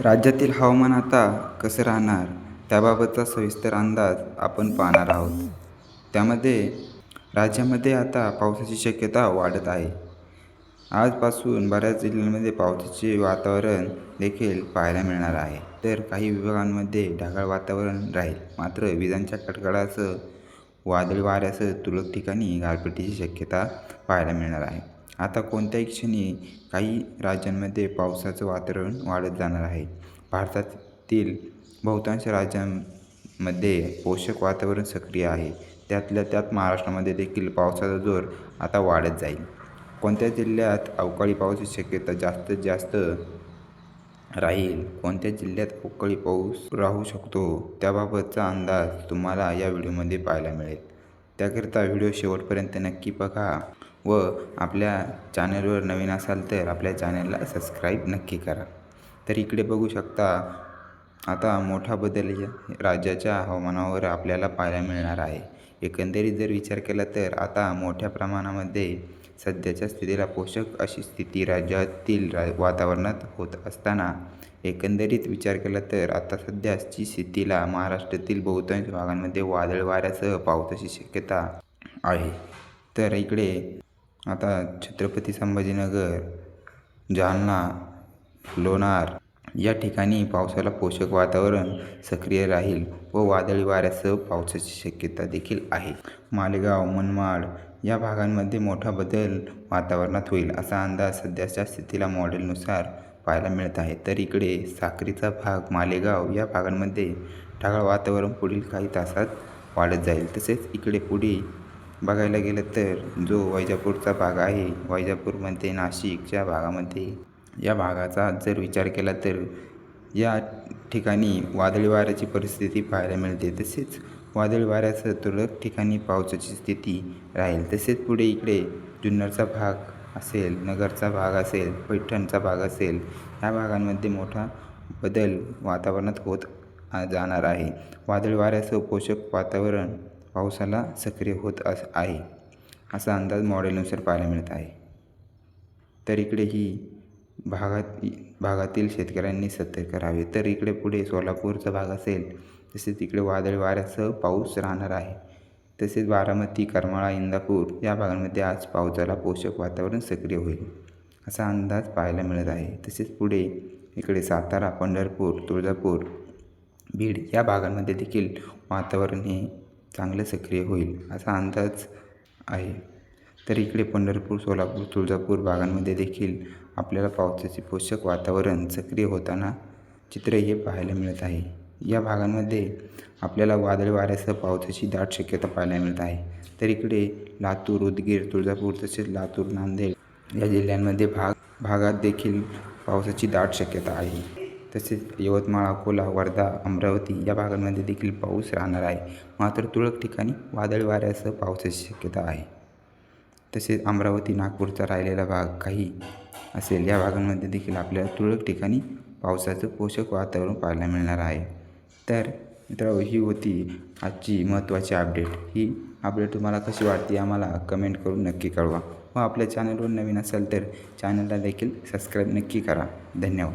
राज्यातील हवामान आता कसं राहणार त्याबाबतचा सविस्तर अंदाज आपण पाहणार आहोत. त्यामध्ये राज्यामध्ये आता पावसाची शक्यता वाढत आहे. आजपासून बऱ्याच जिल्ह्यांमध्ये पावसाचे वातावरण देखील पाहायला मिळणार आहे. तर काही विभागांमध्ये ढगाळ वातावरण राहील. मात्र विजांच्या कडकडासह वादळी वाऱ्यासह तुरळक ठिकाणी गारपिटीची शक्यता पाहायला मिळणार आहे. आता कोणत्याही क्षणी काही राज्यांमध्ये पावसाचं वातावरण वाढत जाणार आहे. भारतातील बहुतांश राज्यांमध्ये पोषक वातावरण सक्रिय आहे. त्यातल्या त्यात महाराष्ट्रामध्ये देखील पावसाचा जोर आता वाढत जाईल. कोणत्या जिल्ह्यात अवकाळी पावसाची शक्यता जास्तीत जास्त राहील? कोणत्या जिल्ह्यात अवकाळी पाऊस राहू शकतो? त्याबाबतचा अंदाज तुम्हाला या व्हिडिओमध्ये पाहायला मिळेल. त्याकरिता व्हिडिओ शेवटपर्यंत नक्की बघा. व आपल्या चॅनलवर नवीन असाल तर आपल्या चॅनलला सबस्क्राईब नक्की करा. तर इकडे बघू शकता आता मोठा बदल या राज्याच्या हवामानावर आपल्याला पाहायला मिळणार आहे. एकंदरीत जर विचार केला तर आता मोठ्या प्रमाणामध्ये सध्याच्या स्थितीला पोषक अशी स्थिती राज्यातील रा वातावरणात होत असताना एकंदरीत विचार केला तर आता सध्याची स्थितीला महाराष्ट्रातील बहुतांश भागांमध्ये वादळ वाऱ्यासह पावसाची शक्यता आहे. तर इकडे आता छत्रपती संभाजीनगर जालना लोणार या ठिकाणी पावसाला पोषक वातावरण सक्रिय राहील व वादळी वाऱ्यासह पावसाची शक्यता देखील आहे. मालेगाव मनमाड या भागांमध्ये मोठा बदल वातावरणात होईल असा अंदाज सध्याच्या स्थितीला मॉडेलनुसार पाहायला मिळत आहे. तर इकडे साखरीचा भाग मालेगाव या भागांमध्ये ढगाळ वातावरण पुढील काही तासात वाढत जाईल. तसेच इकडे पुढे बघायला गेलं तर जो वैजापूरचा भाग आहे वैजापूरमध्ये नाशिकच्या भागामध्ये या भागाचा जर विचार केला तर या ठिकाणी वादळी वाऱ्याची परिस्थिती पाहायला मिळते. तसेच वादळी वाऱ्यासह तुरळक ठिकाणी पावसाची स्थिती राहील. तसेच पुढे इकडे जुन्नरचा भाग असेल नगरचा भाग असेल पैठणचा भाग असेल ह्या भागांमध्ये मोठा बदल वातावरणात होत जाणार आहे. वादळी वाऱ्यासह पोषक वातावरण पावसाला सक्रिय होत अस आहे. असा अंदाज मॉडेलनुसार पाहायला मिळत आहे. तर इकडे ही भागात भागातील शेतकऱ्यांनी सतर्क करावे तर इकडे पुढे सोलापूरचा भाग असेल तसेच इकडे वादळी वाऱ्यासह पाऊस राहणार आहे. तसेच बारामती करमाळा इंदापूर या भागांमध्ये आज पावसाला पोषक वातावरण सक्रिय होईल असा अंदाज पाहायला मिळत आहे. तसेच पुढे इकडे सातारा पंढरपूर तुळजापूर बीड या भागांमध्ये देखील वातावरण हे चांगलं सक्रिय होईल असा अंदाज आहे. तर इकडे पंढरपूर सोलापूर तुळजापूर भागांमध्ये देखील आपल्याला पावसाचे पोषक वातावरण सक्रिय होताना चित्र हे पाहायला मिळत आहे. या भागांमध्ये आपल्याला वादळी वाऱ्यासह पावसाची दाट शक्यता पाहायला मिळत आहे. तर इकडे लातूर उदगीर तुळजापूर तसेच लातूर नांदेड या जिल्ह्यांमध्ये भाग भागात देखील पावसाची दाट शक्यता आहे. तसेच यवतमाळ अकोला वर्धा अमरावती या भागांमध्ये देखील पाऊस राहणार आहे. मात्र तुरळक ठिकाणी वादळी वाऱ्यासह पावसाची शक्यता आहे. तसेच अमरावती नागपूरचा राहिलेला भाग काही असेल या भागांमध्ये देखील आपल्याला तुरळक ठिकाणी पावसाचं पोषक वातावरण पाहायला मिळणार आहे. तर मित्रांनो ही होती आजची महत्त्वाची अपडेट. ही अपडेट तुम्हाला कशी वाटते आम्हाला कमेंट करून नक्की कळवा. व आपल्या चॅनलवर नवीन असाल तर चॅनलला देखील सबस्क्राईब नक्की करा. धन्यवाद.